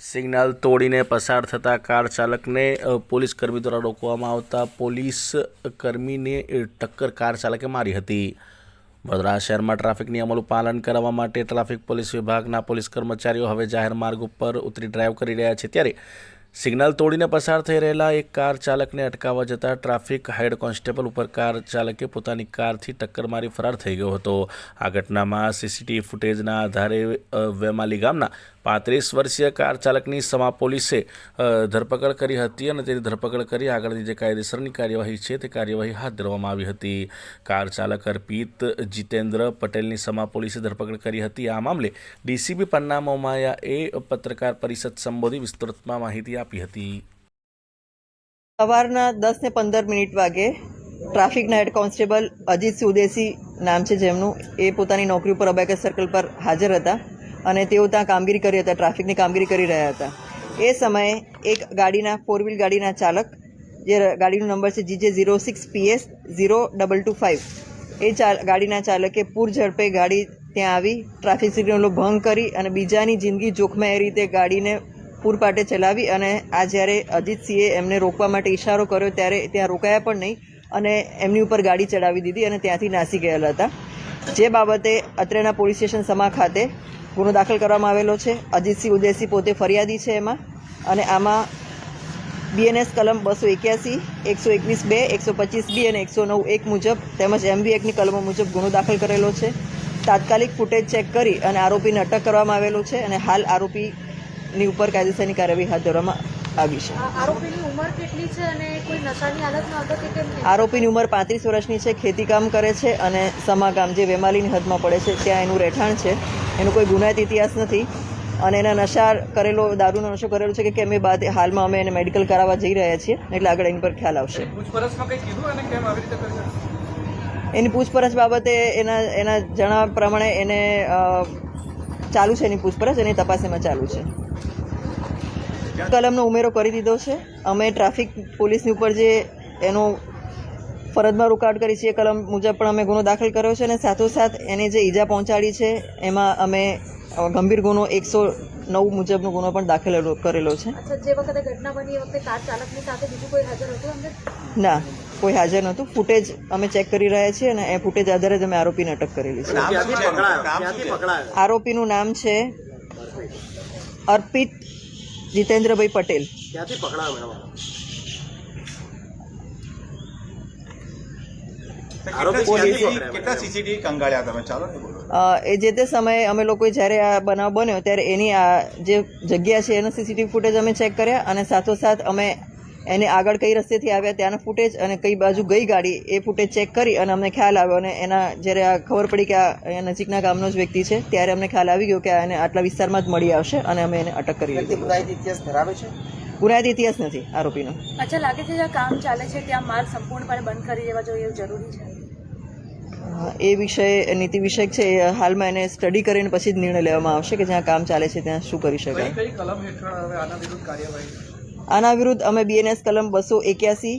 Signal તોડીને પસાર થતા કાર ચાલકને પોલીસ કર્મી દ્વારા રોકવામાં આવતા પોલીસ કર્મીને ટક્કર કાર ચાલકે મારી હતી. વડોદરા શહેરમાં ટ્રાફિક નિયમોનું પાલન કરવા માટે ટ્રાફિક પોલીસ વિભાગના પોલીસ કર્મચારીઓ હવે જાહેર માર્ગ ઉપર ઉતરી ડ્રાઈવ કરી રહ્યા છે. ત્યારે સિગ્નલ તોડીને પસાર થઈ રહેલા એક કાર ચાલકને અટકાવવા જતાં ટ્રાફિક હેડ કોન્સ્ટેબલ ઉપર કાર ચાલકે પોતાની કારથી ટક્કર મારી ફરાર થઈ ગયો હતો. આ ઘટનામાં સીસીટીવી ફૂટેજના આધારે વેમાલી ગામના પાંત્રીસ વર્ષીય કાર ચાલકની સમા પોલીસે ધરપકડ કરી હતી અને તેની ધરપકડ કરી આગળની જે કાયદેસરની કાર્યવાહી છે તે કાર્યવાહી હાથ ધરવામાં આવી હતી. કાર ચાલક અર્પિત જીતેન્દ્ર પટેલની સમા પોલીસે ધરપકડ કરી હતી. આ મામલે ડીસીબી પન્ના મોમાયાએ પત્રકાર પરિષદ સંબોધી વિસ્તૃતમાં માહિતી આપી હતી? સવારના દસ ને પંદર મિનિટ વાગે ટ્રાફિકના હેડ કોન્સ્ટેબલ અજીત સુદેશી નામ છે જેમનું, એ પોતાની નોકરી ઉપર અબેકસ સર્કલ પર હાજર હતા અને તેઓ ત્યાં કામગીરી કરી હતા, ટ્રાફિકની કામગીરી કરી રહ્યા હતા. એ સમયે એક ગાડીના ફોર વ્હીલ ગાડીના ચાલક, જે ગાડીનો નંબર છે GJ zero six PS zero double two five, એ ચાલ, ગાડીના ચાલકે પૂર ઝડપે ગાડી ત્યાં આવી, ટ્રાફિક સિગ્નલો ભંગ કરી અને બીજાની જિંદગી જોખમાં એ રીતે ગાડીને પૂરપાટે ચલાવી અને આ જ્યારે અજીતસિંહે એમને રોકવા માટે ઇશારો કર્યો ત્યારે ત્યાં રોકાયા પણ નહીં અને એમની ઉપર ગાડી ચડાવી દીધી અને ત્યાંથી નાસી ગયેલા હતા. જે બાબતે અત્રેના પોલીસ સ્ટેશન સમા ખાતે ગુનો દાખલ કરવામાં આવેલો છે. અજીતસિંહ ઉદયસિંહ પોતે ફરિયાદી છે એમાં અને આમાં બીએનએસ કલમ બસો એક્યાસી, એકસો એકવીસ બે, એકસો પચીસ બી અને એકસો નવ એક મુજબ તેમજ એમબી એકની કલમો મુજબ ગુનો દાખલ કરેલો છે. તાત્કાલિક ફૂટેજ ચેક કરી અને આરોપીને અટક કરવામાં આવેલો છે અને હાલ આરોપીની ઉપર કાયદેસરની કાર્યવાહી હાથ ધરવામાં આવી છે. આરોપીની ઉંમર કેટલી છે અને કોઈ નશાની હાલતમાં હતો કે કેમ આરોપીની ઉંમર પાંત્રીસ વર્ષની છે ખેતીકામ કરે છે અને સમાગામ જે વેમાલીની હદમાં પડે છે ત્યાં એનું રહેઠાણ છે. એનો કોઈ ગુનાહિત ઇતિહાસ નથી અને એના નશા કરેલો દારૂનો નશો કરેલો છે કે કેમ એ બાદ હાલમાં અમે એને મેડિકલ કરાવવા જઈ રહ્યા છીએ એટલે આગળ એની પર ખ્યાલ આવશે. પૂછપરછમાં કંઈ કીધું અને કેમ આવી રીતે કરી છે એની પૂછપરછ બાબતે એના એના જણાવ્યા પ્રમાણે એને ચાલુ છે એની પૂછપરછ એની તપાસ એમાં ચાલુ છે. કલમનો ઉમેરો કરી દીધો છે. અમે ટ્રાફિક પોલીસની ઉપર જે એનો ફરજમાં રોકાવટ કરી છે એ કલમ મુજબ પણ અમે ગુનો દાખલ કર્યો છે અને સાથોસાથ એને જે ઈજા પહોંચાડી છે એમાં અમે ગંભીર ગુનો એકસો નવ મુજબનો ગુનો પણ દાખલ કરેલો છે. જે વખતે ઘટના બની એ વખતે કાર ચાલકની સાથે બીજું કોઈ હાજર હતું ના. કોઈ હાજર નહોતું. ફૂટેજ અમે ચેક કરી રહ્યા છીએ અને એ ફૂટેજ આધારે જ અમે આરોપીને અટક કરેલી છે. આરોપીનું નામ છે અર્પિત જીતેન્દ્રભાઈ પટેલ. કેટલા સીસીટીવી કંગાળ્યા તમે? ચાલો ને બોલો. અ, એ જે તે સમયે અમે લોકોએ જ્યારે આ બનાવ બન્યો ત્યારે એની આ જે જગ્યા છે એનો સીસીટીવી ફૂટેજ અમે ચેક કર્યા અને સાથોસાથ અમે એને આગળ કઈ રસ્તેથી આવ્યા ત્યાંના ફૂટેજ અને કઈ બાજુ ગઈ ગાડી એ ફૂટેજ ચેક કરી અને અમને ખ્યાલ આવ્યો અને એના જ્યારે આ ખબર પડી કે આ નજીકના ગામનો જ વ્યક્તિ છે ત્યારે અમને ખ્યાલ આવી ગયો કે એને આટલા વિસ્તારમાં જ મળી આવશે અને અમે એને અટક કરી લીધી ઇતિહાસ ધરાવે છે? ગુનાહિત ઇતિહાસ નથી આરોપીનો. અચ્છા લાગે છે જ્યાં કામ ચાલે છે ત્યાં માલ સંપૂર્ણપણે બંધ કરી દેવા જોઈએ એવું જરૂરી છે? એ વિષય નીતિ વિષયક છે એ હાલમાં એને સ્ટડી કરીને પછી જ નિર્ણય લેવામાં આવશે કે જ્યાં કામ ચાલે છે ત્યાં શું કરી શકાય. કઈ કલમ હેઠળ હવે આના વિરુદ્ધ કાર્યવાહી આના વિરુદ્ધ અમે બીએનએસ કલમ બસો એક્યાસી